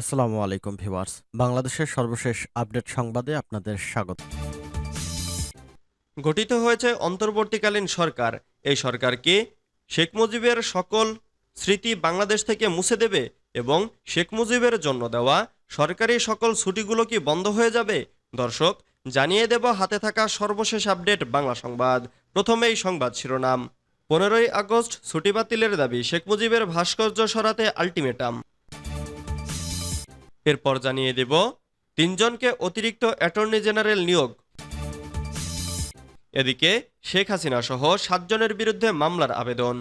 আসসালামু আলাইকুম ভিউয়ার্স। বাংলাদেশের সর্বশেষ আপডেট সংবাদে আপনাদের স্বাগত। গঠিত হয়েছে অন্তর্বর্তীকালীন সরকার। এই সরকার কি? শেখ মুজিবের সকল স্মৃতি বাংলাদেশ থেকে মুছে দেবে এবং শেখ মুজিবের জন্য দেওয়া সরকারি সকল ছুটিগুলো কি বন্ধ হয়ে যাবে? দর্শক, জানিয়ে দেব হাতে থাকা সর্বশেষ আপডেট বাংলা সংবাদ। প্রথমেই সংবাদ শিরোনাম। পনেরোই আগস্ট ছুটি বাতিলের দাবি শেখ মুজিবের ভাস্কর্য সরাতে আলটিমেটাম। এরপর জানিয়ে দেব, তিনজনকে অতিরিক্ত অ্যাটর্নি জেনারেল নিয়োগ। এদিকে শেখ হাসিনা সহ সাতজনের বিরুদ্ধে মামলার আবেদন।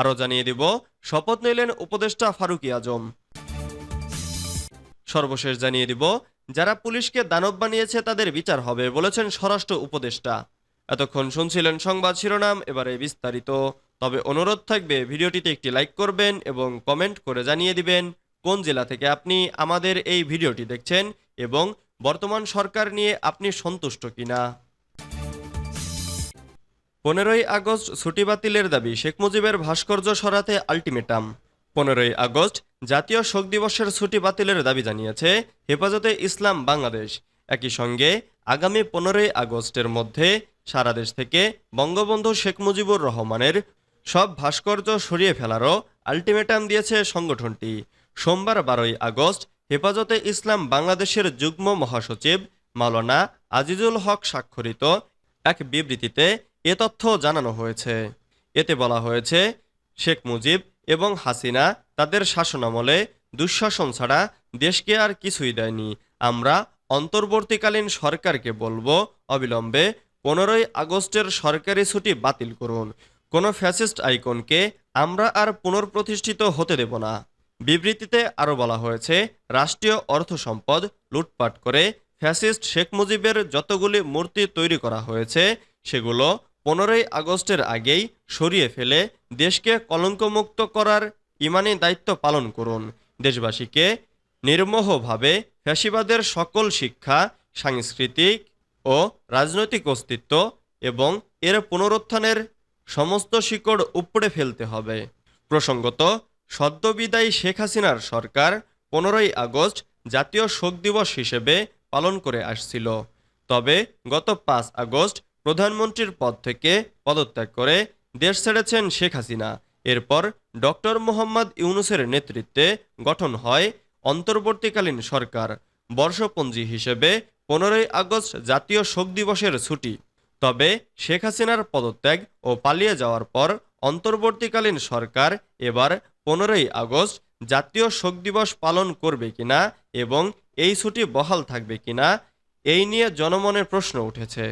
আরও জানিয়ে দিব, শপথ নিলেন উপদেষ্টা ফারুকি আজম। সর্বশেষ জানিয়ে দিব, যারা পুলিশকে দানব বানিয়েছে তাদের বিচার হবে বলেছেন স্বরাষ্ট্র উপদেষ্টা। এতক্ষণ শুনছিলেন সংবাদ শিরোনাম, এবারে বিস্তারিত। তবে অনুরোধ থাকবে, ভিডিওটিতে একটি লাইক করবেন এবং কমেন্ট করে জানিয়ে দিবেন। কোন জেলা থেকে আপনি আমাদের এই ভিডিওটি দেখছেন এবং বর্তমান সরকার নিয়ে আপনি সন্তুষ্ট কিনা? পনেরোই আগস্ট ছুটি বাতিলের দাবি, শেখ মুজিবের ভাস্কর্য সরাতে আলটিমেটাম। পনেরোই আগস্ট জাতীয় শোক দিবসের ছুটি বাতিলের দাবি জানিয়েছে হেফাজতে ইসলাম বাংলাদেশ। একই সঙ্গে আগামী পনেরোই আগস্টের মধ্যে সারা দেশ থেকে বঙ্গবন্ধু শেখ মুজিবুর রহমানের সব ভাস্কর্য সরিয়ে ফেলারও আলটিমেটাম দিয়েছে সংগঠনটি। সোমবার বারোই আগস্ট হেফাজতে ইসলাম বাংলাদেশের যুগ্ম মহাসচিব মাওলানা আজিজুল হক স্বাক্ষরিত এক বিবৃতিতে এ তথ্য জানানো হয়েছে। এতে বলা হয়েছে, শেখ মুজিব এবং হাসিনা তাদের শাসনামলে দুঃশাসন ছাড়া দেশকে আর কিছুই দেয়নি। আমরা অন্তর্বর্তীকালীন সরকারকে বলব, অবিলম্বে পনেরোই আগস্টের সরকারি ছুটি বাতিল করুন। কোনো ফ্যাসিস্ট আইকনকে আমরা আর পুনর্প্রতিষ্ঠিত হতে দেব না। বিবৃতিতে আরও বলা হয়েছে, রাষ্ট্রীয় অর্থ সম্পদ লুটপাট করে ফ্যাসিস্ট শেখ মুজিবের যতগুলি মূর্তি তৈরি করা হয়েছে, সেগুলো পনেরোই আগস্টের আগেই সরিয়ে ফেলে দেশকে কলঙ্কমুক্ত করার ইমানি দায়িত্ব পালন করুন। দেশবাসীকে নির্মোহভাবে ফ্যাসিবাদের সকল শিক্ষা, সাংস্কৃতিক ও রাজনৈতিক অস্তিত্ব এবং এর পুনরুত্থানের সমস্ত শিকড় উপড়ে ফেলতে হবে। প্রসঙ্গত সদ্যবিদায়ী শেখ হাসিনার সরকার পনেরোই আগস্ট জাতীয় শোক দিবস হিসেবে পালন করে আসছিল। তবে গত পাঁচ আগস্ট প্রধানমন্ত্রীর পদ থেকে পদত্যাগ করে দেশ ছেড়েছেন শেখ হাসিনা। এরপর ডক্টর মোহাম্মদ ইউনুসের নেতৃত্বে গঠন হয় অন্তর্বর্তীকালীন সরকার, বর্ষপঞ্জি হিসেবে পনেরোই আগস্ট জাতীয় শোক দিবসের ছুটি। তবে শেখ হাসিনার পদত্যাগ ও পালিয়ে যাওয়ার পর অন্তর্বর্তীকালীন সরকার এবার পনেরোই আগস্ট জাতীয় শোক দিবস পালন করবে কিনা এবং এই ছুটি বহাল থাকবে কিনা, এই নিয়ে জনমনের প্রশ্ন উঠেছে।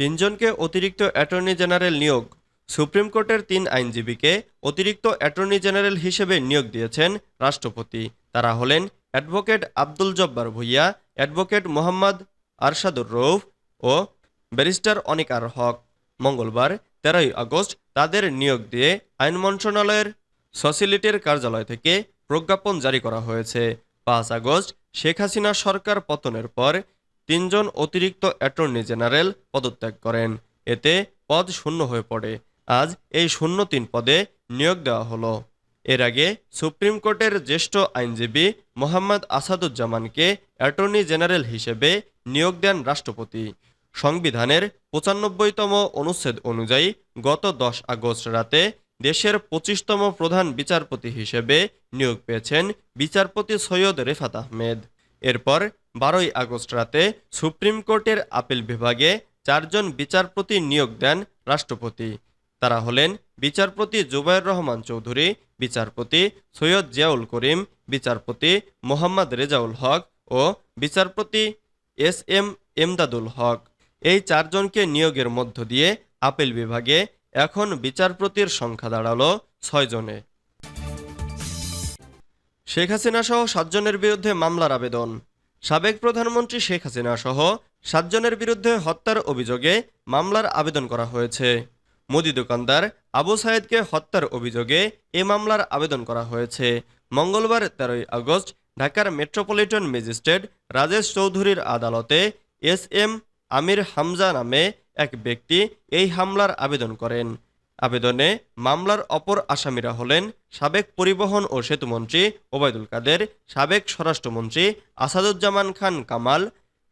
তিনজনকে অতিরিক্ত অ্যাটর্নি জেনারেল নিয়োগ। সুপ্রিম কোর্টের তিন আইনজীবীকে অতিরিক্ত অ্যাটর্নি জেনারেল হিসেবে নিয়োগ দিয়েছেন রাষ্ট্রপতি। তারা হলেন অ্যাডভোকেট আব্দুল জব্বার ভুইয়া, অ্যাডভোকেট মোহাম্মদ আরশাদুর রৌফ ও ব্যারিস্টার অনিকার হক। মঙ্গলবার, তেরোই আগস্ট, তাদের নিয়োগ দিয়ে আইন মন্ত্রণালয়ের সসিলিটির কার্যালয় থেকে প্রজ্ঞাপন জারি করা হয়েছে। পাঁচ আগস্ট, শেখ হাসিনা সরকার পতনের পর তিনজন অতিরিক্ত অ্যাটর্নি জেনারেল পদত্যাগ করেন। এতে পদ শূন্য হয়ে পড়ে। আজ এই শূন্য তিন পদে নিয়োগ দেওয়া হলো। এর আগে সুপ্রিম কোর্টের জ্যেষ্ঠ আইনজীবী মোহাম্মদ আসাদুজ্জামানকে অ্যাটর্নি জেনারেল হিসেবে নিয়োগ দেন রাষ্ট্রপতি। সংবিধানের পঁচানব্বইতম অনুচ্ছেদ অনুযায়ী গত দশ আগস্ট রাতে দেশের পঁচিশতম প্রধান বিচারপতি হিসেবে নিয়োগ পেয়েছেন বিচারপতি সৈয়দ রেফাত আহমেদ। এরপর বারোই আগস্ট রাতে সুপ্রিম কোর্টের আপিল বিভাগে চারজন বিচারপতি নিয়োগ দেন রাষ্ট্রপতি। তারা হলেন বিচারপতি জুবাইর রহমান চৌধুরী, বিচারপতি সৈয়দ জিয়াউল করিম, বিচারপতি মোহাম্মদ রেজাউল হক ও বিচারপতি এস এম এমদাদুল হক। এই চারজনকে নিয়োগের মধ্য দিয়ে আপিল বিভাগে এখন বিচারপতির সংখ্যা দাঁড়াল ছয়জনে শেখ হাসিনা সহ সাতজনের বিরুদ্ধে মামলার আবেদন। সাবেক প্রধানমন্ত্রী শেখ হাসিনা সহ সাতজনের বিরুদ্ধে হত্যার অভিযোগে মামলার আবেদন করা হয়েছে। মুদি দোকানদার আবু সায়েদকে হত্যার অভিযোগে এ মামলার আবেদন করা হয়েছে। মঙ্গলবার তেরোই আগস্ট ঢাকার মেট্রোপলিটন ম্যাজিস্ট্রেট রাজেশ চৌধুরীর আদালতে এস এম আমির হামজা নামে এক ব্যক্তি এই হামলার আবেদন করেন। আবেদনে মামলার অপর আসামিরা হলেন সাবেক পরিবহন ও সেতুমন্ত্রী ওবায়দুল কাদের, সাবেক স্বরাষ্ট্রমন্ত্রী আসাদুজ্জামান খান কামাল,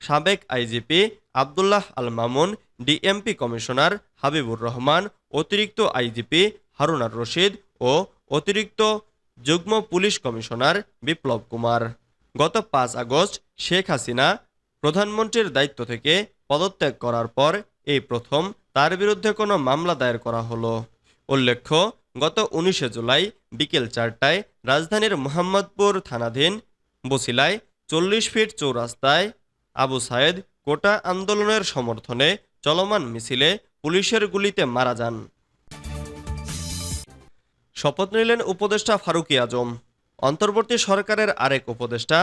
সাবেক IGP Abdullah Al Mamun, DMP commissioner Habibur Rahman, অতিরিক্ত আইজিপি হারুনার রশিদ ও অতিরিক্ত যুগ্ম পুলিশ কমিশনার বিপ্লব কুমার। গত পাঁচ আগস্ট শেখ হাসিনা প্রধানমন্ত্রীর দায়িত্ব থেকে পদত্যাগ করার পর এই প্রথম তার বিরুদ্ধে কোনো মামলা দায়ের করা হলো। উল্লেখ্য, গত উনিশে জুলাই বিকেল চারটায় রাজধানীর মোহাম্মদপুর থানাধীন বসিলায় চল্লিশ ফিট চৌরাস্তায় আবু সায়েদ কোটা আন্দোলনের সমর্থনে চলমান মিছিলে পুলিশের গুলিতে মারা যান। শপথ নিলেন উপদেষ্টা ফারুকি আজম। অন্তর্বর্তী সরকারের আরেক উপদেষ্টা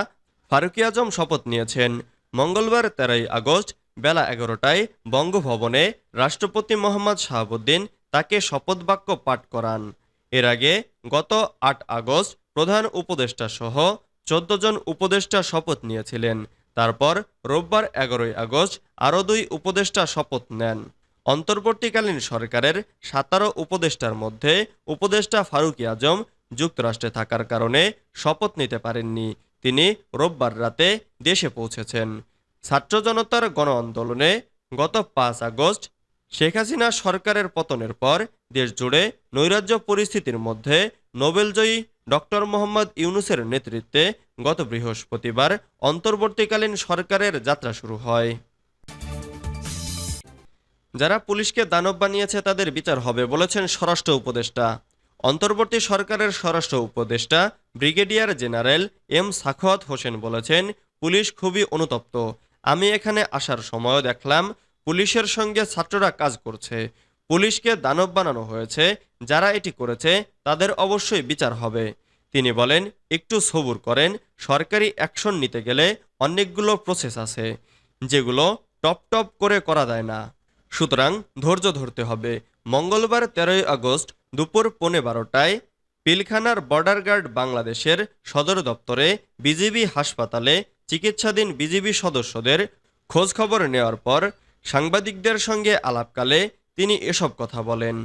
ফারুকি আজম শপথ নিয়েছেন। মঙ্গলবার তেরোই আগস্ট বেলা এগারোটায় বঙ্গভবনে রাষ্ট্রপতি মোহাম্মদ শাহাবুদ্দিন তাকে শপথ বাক্য পাঠ করান। এর আগে গত আট আগস্ট প্রধান উপদেষ্টা সহ চোদ্দ জন উপদেষ্টা শপথ নিয়েছিলেন। তারপর রোববার এগারোই আগস্ট আরও দুই উপদেষ্টা শপথ নেন। অন্তর্বর্তীকালীন সরকারের সাতারো উপদেষ্টার মধ্যে উপদেষ্টা ফারুকি আজম যুক্তরাষ্ট্রে থাকার কারণে শপথ নিতে পারেননি। তিনি রোববার রাতে দেশে পৌঁছেছেন। ছাত্র জনতার গণ আন্দোলনে গত পাঁচ আগস্ট শেখ হাসিনা সরকারের পতনের পর দেশ জুড়ে নৈরাজ্য পরিস্থিতির মধ্যে নোবেলজয়ী ডক্টর মোহাম্মদ ইউনুসের নেতৃত্বে গত বৃহস্পতিবার অন্তর্বর্তীকালীন সরকারের যাত্রা শুরু হয়। যারা পুলিশকে দানব বানিয়েছে তাদের বিচার হবে বলেছেন স্বরাষ্ট্র উপদেষ্টা। অন্তর্বর্তী সরকারের স্বরাষ্ট্র উপদেষ্টা brigadier general M Sakhawat Hossain বলেছেন, পুলিশ খুবই অনুতপ্ত। আমি এখানে আসার সময়ও দেখলাম পুলিশের সঙ্গে ছাত্ররা কাজ করছে। পুলিশকে দানব বানানো হয়েছে। যারা এটি করেছে, তাদের অবশ্যই বিচার হবে। তিনি বলেন, একটু সবুর করেন। সরকারি অ্যাকশন নিতে গেলে অনেকগুলো প্রসেস আছে, যেগুলো টপ টপ করে করা যায় না। সুতরাং ধৈর্য ধরতে হবে। মঙ্গলবার তেরোই আগস্ট দুপুর পৌনে বারোটায় পিলখানার বর্ডার গার্ড বাংলাদেশের সদর দপ্তরে বিজিবি হাসপাতালে চিকিৎসাধীন বিজিবি সদস্যদের খোঁজখবর নেওয়ার পর সাংবাদিকদের সঙ্গে আলাপকালে তিনি এসব কথা বলেন।